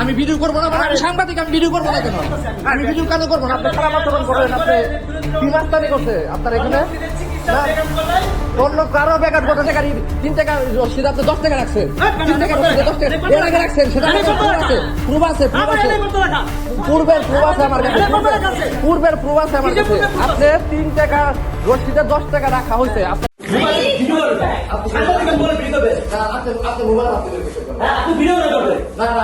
আমি ভিডিও করব না আমি সাংবাদিক আমি ভিডিও করব না কেন আমি ভিডিও কেন করব না আপনি খারাপ আচরণ করেন আপনি কি মাস্তানি করছে আপনার এখানে অন্য কারও বেকার কত টাকা তিন টাকা আপনি দশ টাকা রাখছেন তিন টাকা রসিদে দশ টাকা। এর আগে রাখছেন সেটা আছে। প্রুফ আছে প্রুফ আছে। পূর্বের প্রুফ আছে আমার কাছে পূর্বের- প্রুফ আছে আমার কাছে। আপনি তিন টাকা রসিদে দশ টাকা রাখা হয়েছে আপনি আপনি সাংবাদিক বলে ভিডিও করবেন। আপনি আপনি মোবাইল হাত দিলেন কিসের জন্য? হ্যাঁ আপনি ভিডিও করে করবেন। না না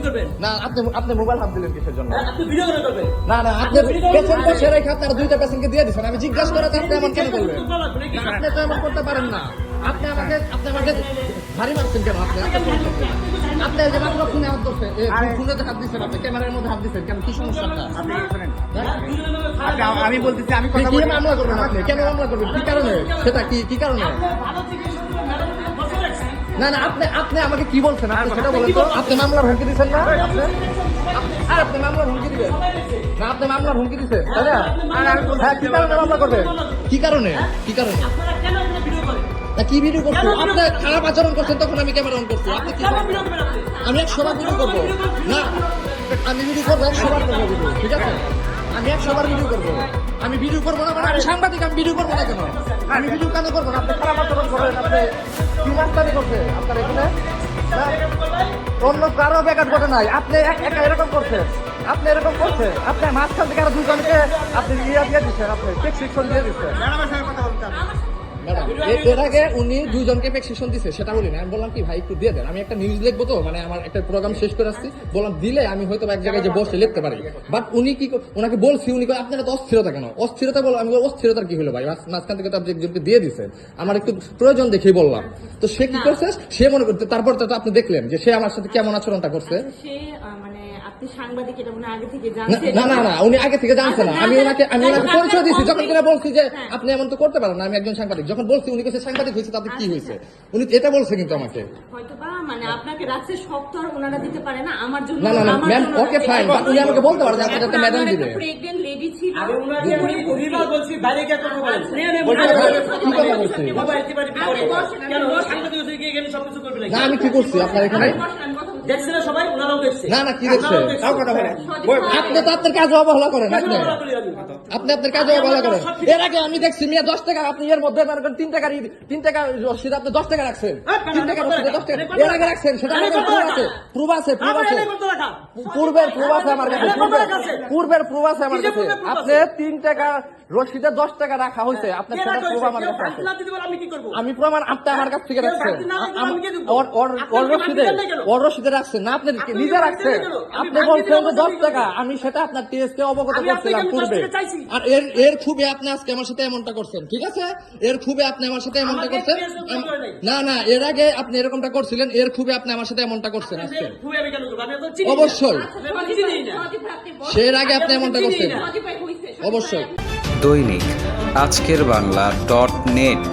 করবেন না আপনি আপনি মোবাইল হাত দিলেন কিসের জন্য? হ্যাঁ আপনি ভিডিও করে করবেন না না আপনি পেছন বসে রেখে আপনার দুইটা পেছনকে দিয়ে দিচ্ছেন আমি জিজ্ঞাসা করে আপনি এমন কেন করবেন আপনি তো এমন করতে পারেন না। আপনি আমাকে আপনি আমাকে ভারী মারছেন কেন আপনি? আপনি যে মাত্র ফোনে হাত ধরছেন ফোনে হাত দিচ্ছেন আপনি ক্যামেরার মধ্যে হাত দিচ্ছেন কেন কি সমস্যা? আপনি হ্যাঁ? আম- আমি বলতেছি আমি কথা মামলা করবেন আপনি? কেন মামলা করবেন? কি কারণে? সেটা কি কি কারণে? না না আপনি আপনি আমাকে কি বলছেন? আপনি সেটা বলেন তো। আপনি মামলার হুমকি দিচ্ছেন না? আপনি আপনি- আর আপনি মামলার হুমকি দিবেন? না আপনি মামলার হুমকি দিচ্ছেন তাই না হ্যাঁ কি কারণে মামলা করবেন কি কারণে? কি কারণে? কি ভিডিও করছেন আপনি খারাপ আচরণ করছেন তখন আমি ক্যামেরা অন করছি। আপনি কি আমি একশো বার ভিডিও করব। না আমি ভিডিও করব একশো বার করব ঠিক আছে? আমি এক সবার ভিডিও করব। আমি ভিডিও করব না মানে আমি সাংবাদিক, আমি ভিডিও করব না কেন? আমি ভিডিও কেন করব না? আপনি খারাপ আচরণ করেন, আপনি কি করছে আপনার এখানে অন্য কারও ব্যাঘাত ঘটে নাই। আপনি এক- এরকম করছেন। আপনি এরকম করছেন। আপনি মাঝখান থেকে আরও দুজনকে আপনি ইয়ে দিয়ে দিচ্ছেন, আপনি প্রেসক্রিপশন দিয়ে দিচ্ছেন। ম্যাডামের সঙ্গে কথা বলতে হবে। ম্যাডাম, এ- এর আগে উনি দুজনকে প্রেসক্রিপশন দিছে সেটা বলি না আমি বললাম কি ভাই একটু দিয়ে দেন আমি একটা নিউজ লিখব তো মানে আমার একটা প্রোগ্রাম শেষ করে আসছি। বললাম দিলে আমি হয়তো এক জায়গায় যে বসে লিখতে পারি। বাট উনি কি ওনাকে বলছি উনি আপনার তো অস্থিরতা কেন? অস্থিরতা বলো আমি অস্থিরতার কি হলো ভাই? মাঝখান থেকে তো আপনি একজনকে দিয়ে দিছেন আমার একটু প্রয়োজন দেখেই বললাম। তো সে কি করছে? সে মনে করতে তারপর তো আপনি দেখলেন যে সে আমার সাথে কেমন আচরণটা করছে। না না, না না উনি আগে থেকে জানছে না। আমি ওনাকে আমি ওনাকে পরিচয় দিয়েছি। যখন কিনা বলছি যে হ্যাঁ। আপনি এমন তো করতে পারেন না আমি একজন সাংবাদিক। যখন বলছি উনি কাছে সাংবাদিক হয়েছে তাতে কি হয়েছে? উনি এটা বলছে কিন্তু আমাকে। মানে আপনাকে রাখছে সব আর ওনারা দিতে পারে না আমার জন্য না না না ম্যাম ওকে ফাইন বাট উনি আমাকে বলতে পারেন আপনার একটা ম্যাডাম দিবে। প্রেগনেন্ট লেডি ছিল। আমি উনাকে আমি পরিবার বলছি বাইরে গিয়ে কথা বলেন। আচ্ছা, কি কথা কেন সাংবাদিক গিয়ে সবকিছু করবে না আমি কি করছি আপনার এখানে বসেন, আমি কথা বলছি। দেখছে না সবাই ওনারাও দেখছে না না কি দেখছে আপনারাও দেখছে। তাও কথা বলেন আপনি তো আপনার কাজে অবহেলা করেন আপনি। আমি। আপনি আপনার কাজে অবহেলা করেন। এর আগে আমি দেখছি মিয়া দশ টাকা আপনি এর মধ্যে মনে করেন তিন টাকা তিন টাকা আপনি দশ টাকা রাখছেন। তিন টাকা দশ টাকা। এর আগে রাখছেন সেটা প্রুফ আছে প্রুফ আছে প্রুফ আছে। পূর্বের প্রুফ আছে আমার কাছে পূর্বের। প্রুফ আছে আমার কাছে। আপনি তিন টাকা রসিদে দশ টাকা রাখা হয়েছে আপনার সেটা প্রুফ আমার কাছে আছে। আমি প্রমাণ আপনি আমার কাছ থেকে রাখছেন? ওর ওর ওর রসিদে রাখছেন না আপনি আপনি নিজে আমি আপনি বলছেন যে দশ টাকা আমি সেটা আপনার টিএসকে অবগত করছিলাম পূর্বে আর এর এর খুবই আপনি আজকে আমার সাথে এমনটা করছেন ঠিক আছে এর খুবই আপনি আমার সাথে এমনটা করছেন। না না এর আগে আপনি এরকমটা করছিলেন এর খুবই আপনি আমার সাথে এমনটা করছেন আজকে। অবশ্যই আচ্ছা, আমি সজীব চিনি ভাই, না। সজীব ভাই, আপনি বসেন। সে এর আগে আপনি এমনটা করছেন অবশ্যই দৈনিক আজকের বাংলা ডট নেট